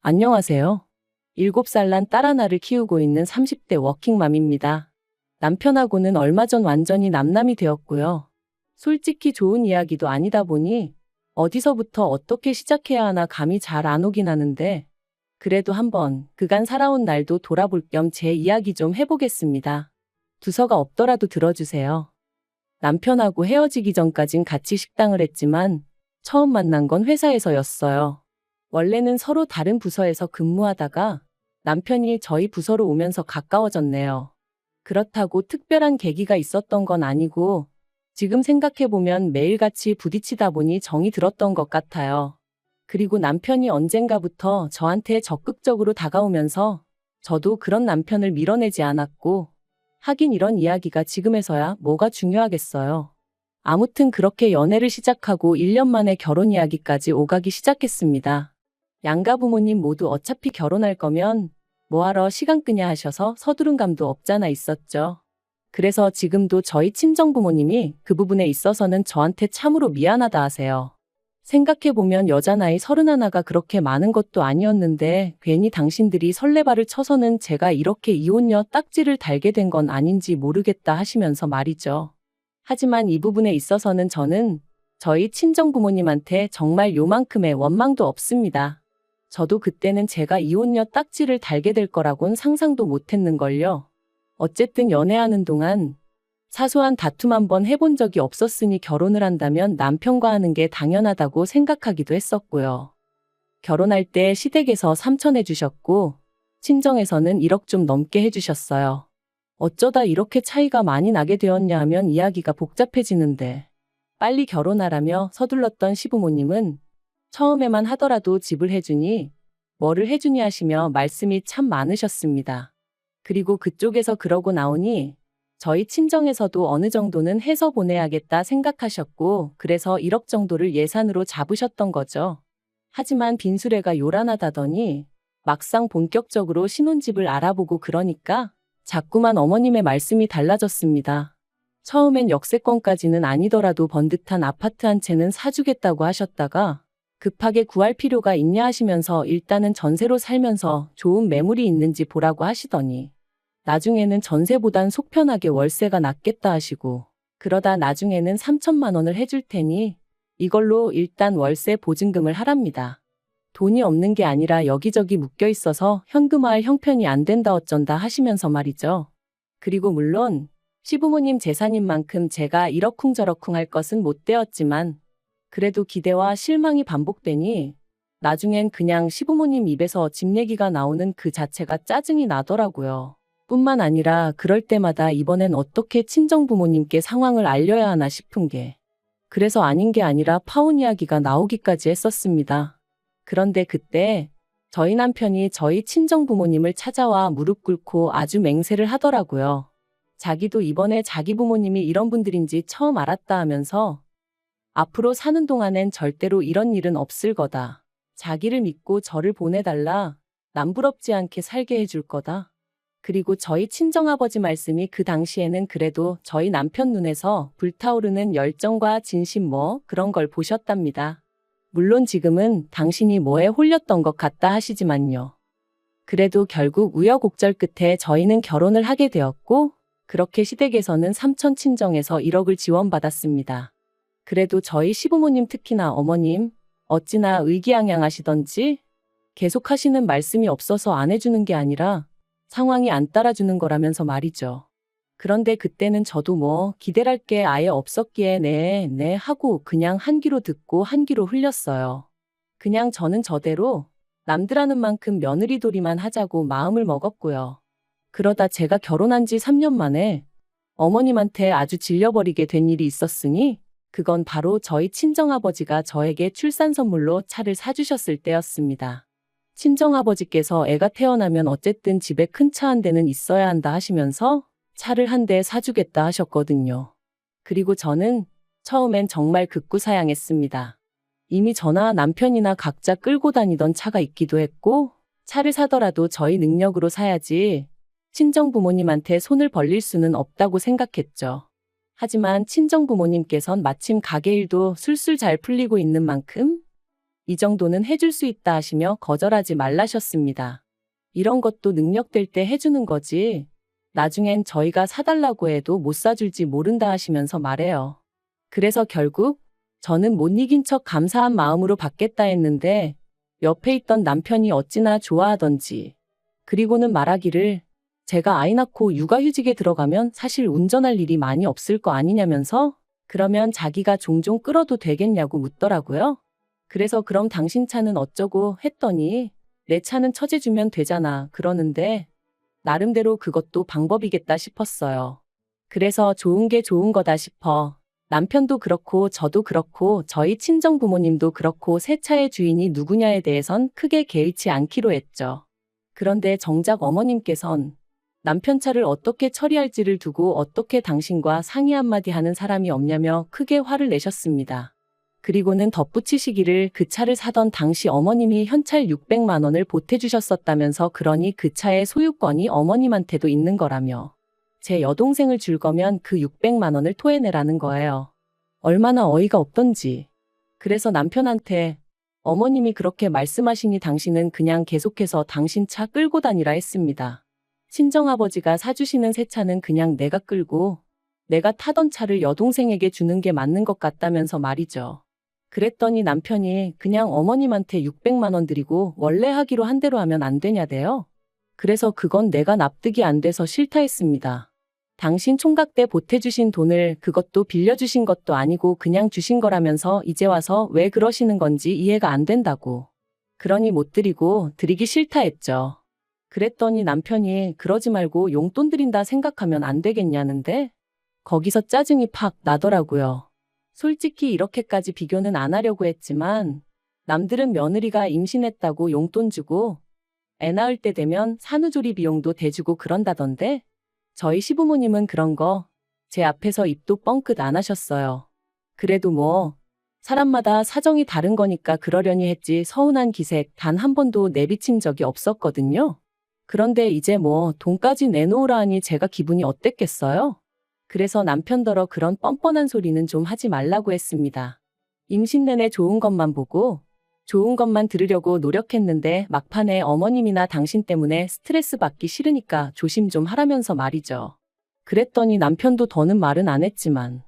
안녕하세요. 7살 난 딸 하나를 키우고 있는 30대 워킹맘입니다. 남편하고는 얼마 전 완전히 남남이 되었고요. 솔직히 좋은 이야기도 아니다 보니 어디서부터 어떻게 시작해야 하나 감이 잘 안 오긴 하는데 그래도 한번 그간 살아온 날도 돌아볼 겸 제 이야기 좀 해보겠습니다. 두서가 없더라도 들어주세요. 남편하고 헤어지기 전까진 같이 식당을 했지만 처음 만난 건 회사에서였어요. 원래는 서로 다른 부서에서 근무하다가 남편이 저희 부서로 오면서 가까워졌네요. 그렇다고 특별한 계기가 있었던 건 아니고 지금 생각해보면 매일같이 부딪히다 보니 정이 들었던 것 같아요. 그리고 남편이 언젠가부터 저한테 적극적으로 다가오면서 저도 그런 남편을 밀어내지 않았고 하긴 이런 이야기가 지금에서야 뭐가 중요하겠어요. 아무튼 그렇게 연애를 시작하고 1년 만에 결혼 이야기까지 오가기 시작했습니다. 양가 부모님 모두 어차피 결혼할 거면 뭐하러 시간 끄냐 하셔서 서두른 감도 없잖아 있었죠. 그래서 지금도 저희 친정 부모님이 그 부분에 있어서는 저한테 참으로 미안하다 하세요. 생각해보면 여자 나이 서른 하나가 그렇게 많은 것도 아니었는데 괜히 당신들이 설레발을 쳐서는 제가 이렇게 이혼녀 딱지를 달게 된 건 아닌지 모르겠다 하시면서 말이죠. 하지만 이 부분에 있어서는 저는 저희 친정 부모님한테 정말 요만큼의 원망도 없습니다. 저도 그때는 제가 이혼녀 딱지를 달게 될 거라곤 상상도 못했는걸요. 어쨌든 연애하는 동안 사소한 다툼 한번 해본 적이 없었으니 결혼을 한다면 남편과 하는 게 당연하다고 생각하기도 했었고요. 결혼할 때 시댁에서 3천 해주셨고, 친정에서는 1억 좀 넘게 해주셨어요. 어쩌다 이렇게 차이가 많이 나게 되었냐 하면 이야기가 복잡해지는데, 빨리 결혼하라며 서둘렀던 시부모님은 처음에만 하더라도 집을 해주니, 뭐를 해주니 하시며 말씀이 참 많으셨습니다. 그리고 그쪽에서 그러고 나오니 저희 친정에서도 어느 정도는 해서 보내야겠다 생각하셨고, 그래서 1억 정도를 예산으로 잡으셨던 거죠. 하지만 빈수레가 요란하다더니 막상 본격적으로 신혼집을 알아보고 그러니까 자꾸만 어머님의 말씀이 달라졌습니다. 처음엔 역세권까지는 아니더라도 번듯한 아파트 한 채는 사주겠다고 하셨다가 급하게 구할 필요가 있냐 하시면서 일단은 전세로 살면서 좋은 매물이 있는지 보라고 하시더니 나중에는 전세보단 속편하게 월세가 낫겠다 하시고 그러다 나중에는 3천만 원을 해줄 테니 이걸로 일단 월세 보증금을 하랍니다. 돈이 없는 게 아니라 여기저기 묶여 있어서 현금화할 형편이 안 된다 어쩐다 하시면서 말이죠. 그리고 물론 시부모님 재산인 만큼 제가 이러쿵저러쿵 할 것은 못 되었지만 그래도 기대와 실망이 반복되니 나중엔 그냥 시부모님 입에서 집 얘기가 나오는 그 자체가 짜증이 나더라고요. 뿐만 아니라 그럴 때마다 이번엔 어떻게 친정 부모님께 상황을 알려야 하나 싶은 게 그래서 아닌 게 아니라 파혼 이야기가 나오기까지 했었습니다. 그런데 그때 저희 남편이 저희 친정 부모님을 찾아와 무릎 꿇고 아주 맹세를 하더라고요. 자기도 이번에 자기 부모님이 이런 분들인지 처음 알았다 하면서 앞으로 사는 동안엔 절대로 이런 일은 없을 거다. 자기를 믿고 저를 보내달라. 남부럽지 않게 살게 해줄 거다. 그리고 저희 친정아버지 말씀이 그 당시에는 그래도 저희 남편 눈에서 불타오르는 열정과 진심 뭐 그런 걸 보셨답니다. 물론 지금은 당신이 뭐에 홀렸던 것 같다 하시지만요. 그래도 결국 우여곡절 끝에 저희는 결혼을 하게 되었고, 그렇게 시댁에서는 삼천 친정에서 1억을 지원받았습니다. 그래도 저희 시부모님 특히나 어머님, 어찌나 의기양양하시던지 계속 하시는 말씀이 없어서 안 해주는 게 아니라 상황이 안 따라주는 거라면서 말이죠. 그런데 그때는 저도 뭐 기대랄 게 아예 없었기에 네, 네 하고 그냥 한 귀로 듣고 한 귀로 흘렸어요. 그냥 저는 저대로 남들 하는 만큼 며느리돌이만 하자고 마음을 먹었고요. 그러다 제가 결혼한 지 3년 만에 어머님한테 아주 질려버리게 된 일이 있었으니 그건 바로 저희 친정아버지가 저에게 출산 선물로 차를 사주셨을 때였습니다. 친정아버지께서 애가 태어나면 어쨌든 집에 큰 차 한 대는 있어야 한다 하시면서 차를 한 대 사주겠다 하셨거든요. 그리고 저는 처음엔 정말 극구사양했습니다. 이미 저나 남편이나 각자 끌고 다니던 차가 있기도 했고 차를 사더라도 저희 능력으로 사야지 친정 부모님한테 손을 벌릴 수는 없다고 생각했죠. 하지만 친정 부모님께선 마침 가게 일도 술술 잘 풀리고 있는 만큼 이 정도는 해줄 수 있다 하시며 거절하지 말라셨습니다. 이런 것도 능력될 때 해주는 거지. 나중엔 저희가 사달라고 해도 못 사줄지 모른다 하시면서 말해요. 그래서 결국 저는 못 이긴 척 감사한 마음으로 받겠다 했는데 옆에 있던 남편이 어찌나 좋아하던지 그리고는 말하기를 제가 아이 낳고 육아휴직에 들어가면 사실 운전할 일이 많이 없을 거 아니냐면서 그러면 자기가 종종 끌어도 되겠냐고 묻더라고요. 그래서 그럼 당신 차는 어쩌고 했더니 내 차는 처제주면 되잖아 그러는데 나름대로 그것도 방법이겠다 싶었어요. 그래서 좋은 게 좋은 거다 싶어. 남편도 그렇고 저도 그렇고 저희 친정 부모님도 그렇고 새 차의 주인이 누구냐에 대해선 크게 개의치 않기로 했죠. 그런데 정작 어머님께선 남편 차를 어떻게 처리할지를 두고 어떻게 당신과 상의 한마디 하는 사람이 없냐며 크게 화를 내셨습니다. 그리고는 덧붙이시기를 그 차를 사던 당시 어머님이 현찰 600만 원을 보태주셨었다면서 그러니 그 차의 소유권이 어머님한테도 있는 거라며 제 여동생을 줄 거면 그 600만 원을 토해내라는 거예요. 얼마나 어이가 없던지. 그래서 남편한테 어머님이 그렇게 말씀하시니 당신은 그냥 계속해서 당신 차 끌고 다니라 했습니다. 친정아버지가 사주시는 새 차는 그냥 내가 끌고 내가 타던 차를 여동생에게 주는 게 맞는 것 같다면서 말이죠. 그랬더니 남편이 그냥 어머님한테 600만 원 드리고 원래 하기로 한 대로 하면 안 되냐대요. 그래서 그건 내가 납득이 안 돼서 싫다 했습니다. 당신 총각 때 보태주신 돈을 그것도 빌려주신 것도 아니고 그냥 주신 거라면서 이제 와서 왜 그러시는 건지 이해가 안 된다고. 그러니 못 드리고 드리기 싫다 했죠. 그랬더니 남편이 그러지 말고 용돈 드린다 생각하면 안 되겠냐는데 거기서 짜증이 팍 나더라고요. 솔직히 이렇게까지 비교는 안 하려고 했지만 남들은 며느리가 임신했다고 용돈 주고 애 낳을 때 되면 산후조리 비용도 대주고 그런다던데 저희 시부모님은 그런 거 제 앞에서 입도 뻥끗 안 하셨어요. 그래도 뭐 사람마다 사정이 다른 거니까 그러려니 했지 서운한 기색 단 한 번도 내비친 적이 없었거든요. 그런데 이제 뭐 돈까지 내놓으라 하니 제가 기분이 어땠겠어요? 그래서 남편더러 그런 뻔뻔한 소리는 좀 하지 말라고 했습니다. 임신 내내 좋은 것만 보고 좋은 것만 들으려고 노력했는데 막판에 어머님이나 당신 때문에 스트레스 받기 싫으니까 조심 좀 하라면서 말이죠. 그랬더니 남편도 더는 말은 안 했지만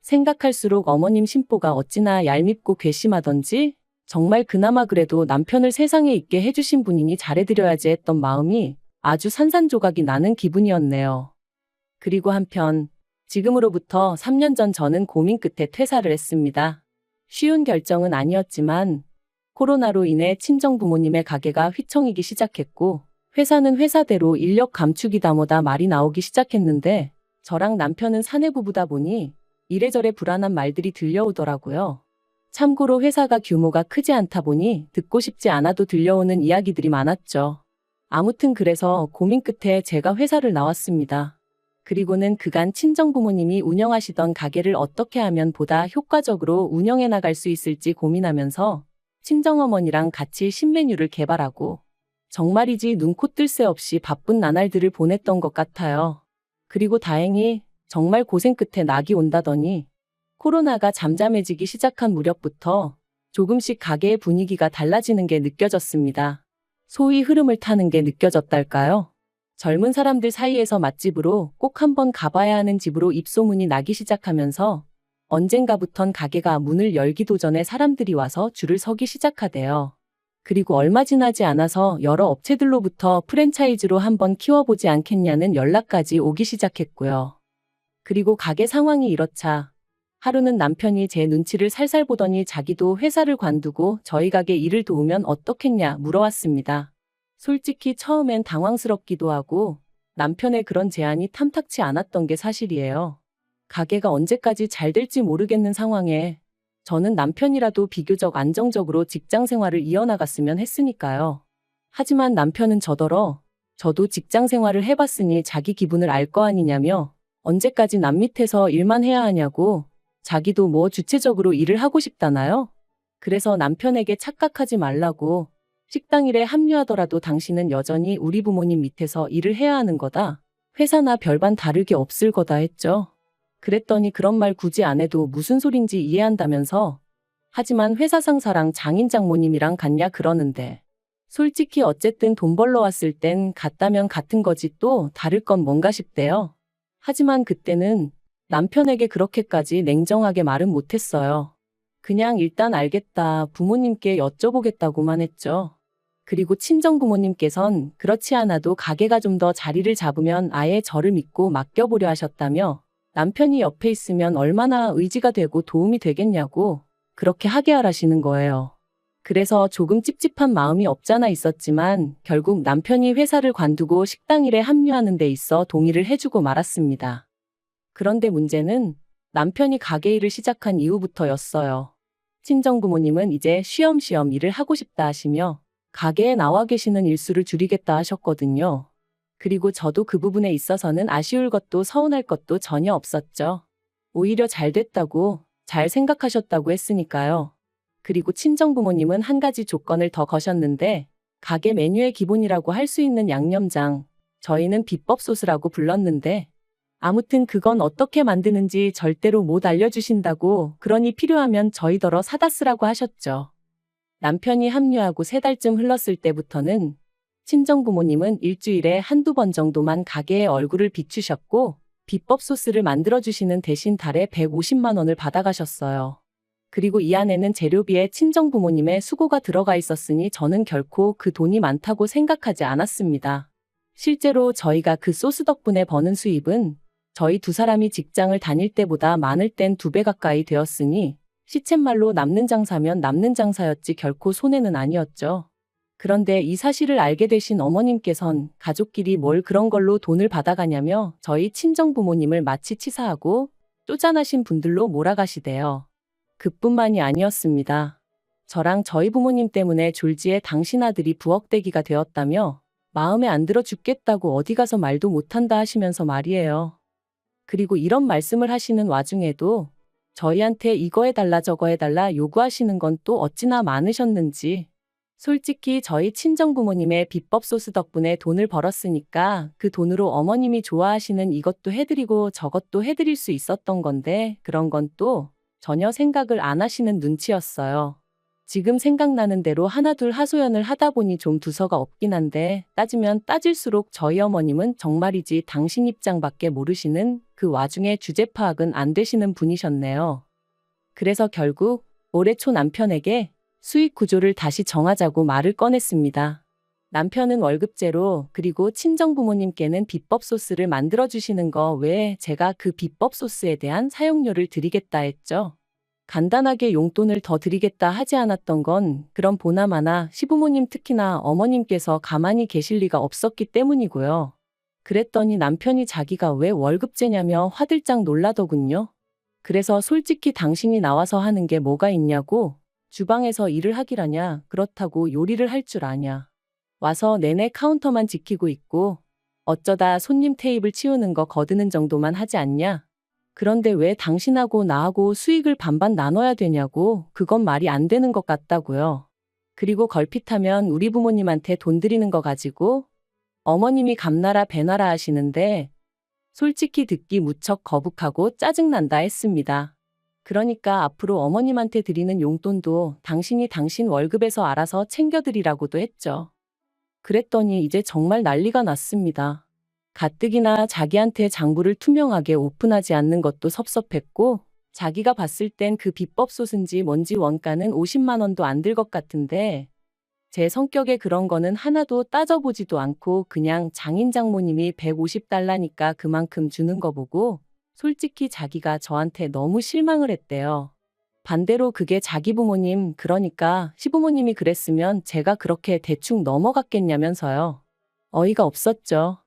생각할수록 어머님 심보가 어찌나 얄밉고 괘씸하던지 정말 그나마 그래도 남편을 세상에 있게 해주신 분이니 잘해드려야지 했던 마음이 아주 산산조각이 나는 기분이었네요. 그리고 한편 지금으로부터 3년 전 저는 고민 끝에 퇴사를 했습니다. 쉬운 결정은 아니었지만 코로나로 인해 친정 부모님의 가게가 휘청이기 시작했고 회사는 회사대로 인력 감축이다 뭐다 말이 나오기 시작했는데 저랑 남편은 사내 부부다 보니 이래저래 불안한 말들이 들려오더라고요. 참고로 회사가 규모가 크지 않다 보니 듣고 싶지 않아도 들려오는 이야기들이 많았죠. 아무튼 그래서 고민 끝에 제가 회사를 나왔습니다. 그리고는 그간 친정 부모님이 운영하시던 가게를 어떻게 하면 보다 효과적으로 운영해 나갈 수 있을지 고민하면서 친정어머니랑 같이 신메뉴를 개발하고 정말이지 눈코 뜰 새 없이 바쁜 나날들을 보냈던 것 같아요. 그리고 다행히 정말 고생 끝에 낙이 온다더니 코로나가 잠잠해지기 시작한 무렵부터 조금씩 가게의 분위기가 달라지는 게 느껴졌습니다. 소위 흐름을 타는 게 느껴졌달까요? 젊은 사람들 사이에서 맛집으로 꼭 한번 가봐야 하는 집으로 입소문이 나기 시작하면서 언젠가부턴 가게가 문을 열기도 전에 사람들이 와서 줄을 서기 시작하대요. 그리고 얼마 지나지 않아서 여러 업체들로부터 프랜차이즈로 한번 키워보지 않겠냐는 연락까지 오기 시작했고요. 그리고 가게 상황이 이렇자 하루는 남편이 제 눈치를 살살 보더니 자기도 회사를 관두고 저희 가게 일을 도우면 어떻겠냐 물어왔습니다. 솔직히 처음엔 당황스럽기도 하고 남편의 그런 제안이 탐탁치 않았던 게 사실이에요. 가게가 언제까지 잘 될지 모르겠는 상황에 저는 남편이라도 비교적 안정적으로 직장 생활을 이어나갔으면 했으니까요. 하지만 남편은 저더러 저도 직장 생활을 해봤으니 자기 기분을 알 거 아니냐며 언제까지 남 밑에서 일만 해야 하냐고 자기도 뭐 주체적으로 일을 하고 싶다나요? 그래서 남편에게 착각하지 말라고 식당 일에 합류하더라도 당신은 여전히 우리 부모님 밑에서 일을 해야 하는 거다. 회사나 별반 다르게 없을 거다 했죠. 그랬더니 그런 말 굳이 안 해도 무슨 소린지 이해한다면서 하지만 회사 상사랑 장인 장모님이랑 같냐 그러는데. 솔직히 어쨌든 돈 벌러 왔을 땐 같다면 같은 거지 또 다를 건 뭔가 싶대요. 하지만 그때는 남편에게 그렇게까지 냉정하게 말은 못했어요. 그냥 일단 알겠다 부모님께 여쭤보겠다고만 했죠. 그리고 친정 부모님께선 그렇지 않아도 가게가 좀 더 자리를 잡으면 아예 저를 믿고 맡겨보려 하셨다며 남편이 옆에 있으면 얼마나 의지가 되고 도움이 되겠냐고 그렇게 하게 하라시는 거예요. 그래서 조금 찝찝한 마음이 없잖아 있었지만 결국 남편이 회사를 관두고 식당 일에 합류하는 데 있어 동의를 해주고 말았습니다. 그런데 문제는 남편이 가게 일을 시작한 이후부터였어요. 친정 부모님은 이제 쉬엄쉬엄 일을 하고 싶다 하시며 가게에 나와 계시는 일수를 줄이겠다 하셨거든요. 그리고 저도 그 부분에 있어서는 아쉬울 것도 서운할 것도 전혀 없었죠. 오히려 잘 됐다고, 잘 생각하셨다고 했으니까요. 그리고 친정 부모님은 한 가지 조건을 더 거셨는데, 가게 메뉴의 기본이라고 할 수 있는 양념장, 저희는 비법 소스라고 불렀는데, 아무튼 그건 어떻게 만드는지 절대로 못 알려주신다고, 그러니 필요하면 저희더러 사다 쓰라고 하셨죠. 남편이 합류하고 세 달쯤 흘렀을 때부터는 친정 부모님은 일주일에 한두 번 정도만 가게에 얼굴을 비추셨고 비법 소스를 만들어주시는 대신 달에 150만 원을 받아가셨어요. 그리고 이 안에는 재료비에 친정 부모님의 수고가 들어가 있었으니 저는 결코 그 돈이 많다고 생각하지 않았습니다. 실제로 저희가 그 소스 덕분에 버는 수입은 저희 두 사람이 직장을 다닐 때보다 많을 땐 두 배 가까이 되었으니 시쳇말로 남는 장사면 남는 장사였지 결코 손해는 아니었죠. 그런데 이 사실을 알게 되신 어머님께선 가족끼리 뭘 그런 걸로 돈을 받아가냐며 저희 친정 부모님을 마치 치사하고 쪼잔하신 분들로 몰아가시대요. 그뿐만이 아니었습니다. 저랑 저희 부모님 때문에 졸지에 당신 아들이 부엌대기가 되었다며 마음에 안 들어 죽겠다고 어디 가서 말도 못한다 하시면서 말이에요. 그리고 이런 말씀을 하시는 와중에도 저희한테 이거 해달라 저거 해달라 요구하시는 건 또 어찌나 많으셨는지. 솔직히 저희 친정 부모님의 비법 소스 덕분에 돈을 벌었으니까 그 돈으로 어머님이 좋아하시는 이것도 해드리고 저것도 해드릴 수 있었던 건데 그런 건 또 전혀 생각을 안 하시는 눈치였어요. 지금 생각나는 대로 하나둘 하소연을 하다 보니 좀 두서가 없긴 한데 따지면 따질수록 저희 어머님은 정말이지 당신 입장밖에 모르시는 그 와중에 주제 파악은 안 되시는 분이셨네요. 그래서 결국 올해 초 남편에게 수익 구조를 다시 정하자고 말을 꺼냈습니다. 남편은 월급제로 그리고 친정 부모님께는 비법 소스를 만들어 주시는 거 외에 제가 그 비법 소스에 대한 사용료를 드리겠다 했죠. 간단하게 용돈을 더 드리겠다 하지 않았던 건 그런 보나마나 시부모님 특히나 어머님께서 가만히 계실 리가 없었기 때문이고요. 그랬더니 남편이 자기가 왜 월급제냐며 화들짝 놀라더군요. 그래서 솔직히 당신이 나와서 하는 게 뭐가 있냐고 주방에서 일을 하기라냐 그렇다고 요리를 할 줄 아냐. 와서 내내 카운터만 지키고 있고 어쩌다 손님 테이블 치우는 거 거드는 정도만 하지 않냐. 그런데 왜 당신하고 나하고 수익을 반반 나눠야 되냐고 그건 말이 안 되는 것 같다고요. 그리고 걸핏하면 우리 부모님한테 돈 드리는 거 가지고 어머님이 감나라 배나라 하시는데 솔직히 듣기 무척 거북하고 짜증난다 했습니다. 그러니까 앞으로 어머님한테 드리는 용돈도 당신이 당신 월급에서 알아서 챙겨드리라고도 했죠. 그랬더니 이제 정말 난리가 났습니다. 가뜩이나 자기한테 장부를 투명하게 오픈하지 않는 것도 섭섭했고 자기가 봤을 땐 그 비법 소스인지 뭔지 원가는 50만 원도 안 들 것 같은데 제 성격에 그런 거는 하나도 따져보지도 않고 그냥 장인 장모님이 150달러니까 그만큼 주는 거 보고 솔직히 자기가 저한테 너무 실망을 했대요. 반대로 그게 자기 부모님, 그러니까 시부모님이 그랬으면 제가 그렇게 대충 넘어갔겠냐면서요. 어이가 없었죠.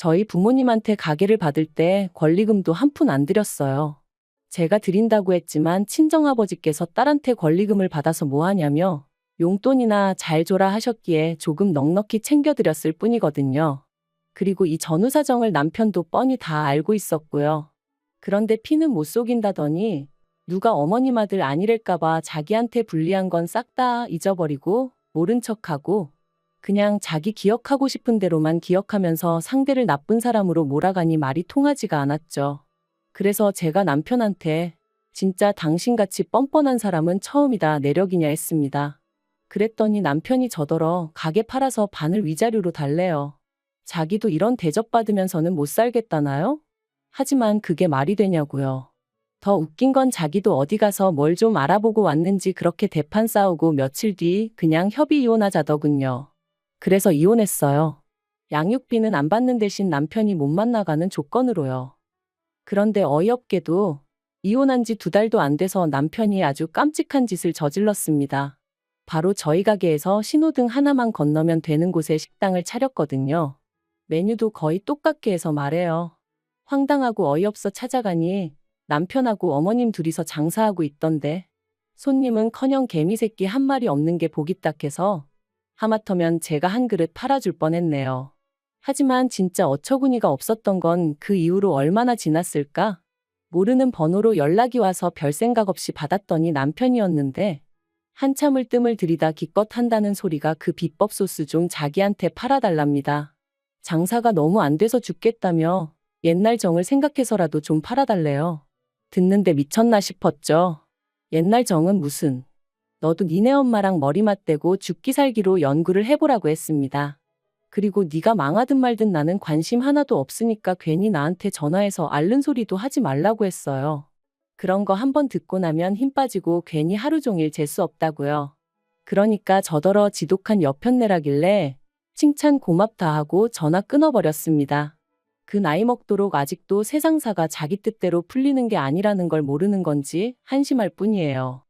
저희 부모님한테 가게를 받을 때 권리금도 한 푼 안 드렸어요. 제가 드린다고 했지만 친정아버지께서 딸한테 권리금을 받아서 뭐 하냐며 용돈이나 잘 줘라 하셨기에 조금 넉넉히 챙겨드렸을 뿐이거든요. 그리고 이 전후 사정을 남편도 뻔히 다 알고 있었고요. 그런데 피는 못 속인다더니 누가 어머님 아들 아니랄까봐 자기한테 불리한 건 싹 다 잊어버리고 모른 척하고 그냥 자기 기억하고 싶은 대로만 기억하면서 상대를 나쁜 사람으로 몰아가니 말이 통하지가 않았죠. 그래서 제가 남편한테 진짜 당신같이 뻔뻔한 사람은 처음이다 내력이냐 했습니다. 그랬더니 남편이 저더러 가게 팔아서 반을 위자료로 달래요. 자기도 이런 대접받으면서는 못 살겠다나요? 하지만 그게 말이 되냐고요. 더 웃긴 건 자기도 어디 가서 뭘 좀 알아보고 왔는지 그렇게 대판 싸우고 며칠 뒤 그냥 협의 이혼하자더군요. 그래서 이혼했어요. 양육비는 안 받는 대신 남편이 못 만나가는 조건으로요. 그런데 어이없게도 이혼한 지 두 달도 안 돼서 남편이 아주 깜찍한 짓을 저질렀습니다. 바로 저희 가게에서 신호등 하나만 건너면 되는 곳에 식당을 차렸거든요. 메뉴도 거의 똑같게 해서 말해요. 황당하고 어이없어 찾아가니 남편하고 어머님 둘이서 장사하고 있던데 손님은 커녕 개미새끼 한 마리 없는 게 보기 딱해서 하마터면 제가 한 그릇 팔아줄 뻔했네요. 하지만 진짜 어처구니가 없었던 건 그 이후로 얼마나 지났을까? 모르는 번호로 연락이 와서 별 생각 없이 받았더니 남편이었는데 한참을 뜸을 들이다 기껏 한다는 소리가 그 비법 소스 좀 자기한테 팔아달랍니다. 장사가 너무 안 돼서 죽겠다며 옛날 정을 생각해서라도 좀 팔아달래요. 듣는데 미쳤나 싶었죠. 옛날 정은 무슨. 너도 니네 엄마랑 머리 맞대고 죽기 살기로 연구를 해보라고 했습니다. 그리고 네가 망하든 말든 나는 관심 하나도 없으니까 괜히 나한테 전화해서 앓는 소리도 하지 말라고 했어요. 그런 거 한 번 듣고 나면 힘 빠지고 괜히 하루 종일 재수 없다고요. 그러니까 저더러 지독한 여편내라길래 칭찬 고맙다 하고 전화 끊어버렸습니다. 그 나이 먹도록 아직도 세상사가 자기 뜻대로 풀리는 게 아니라는 걸 모르는 건지 한심할 뿐이에요.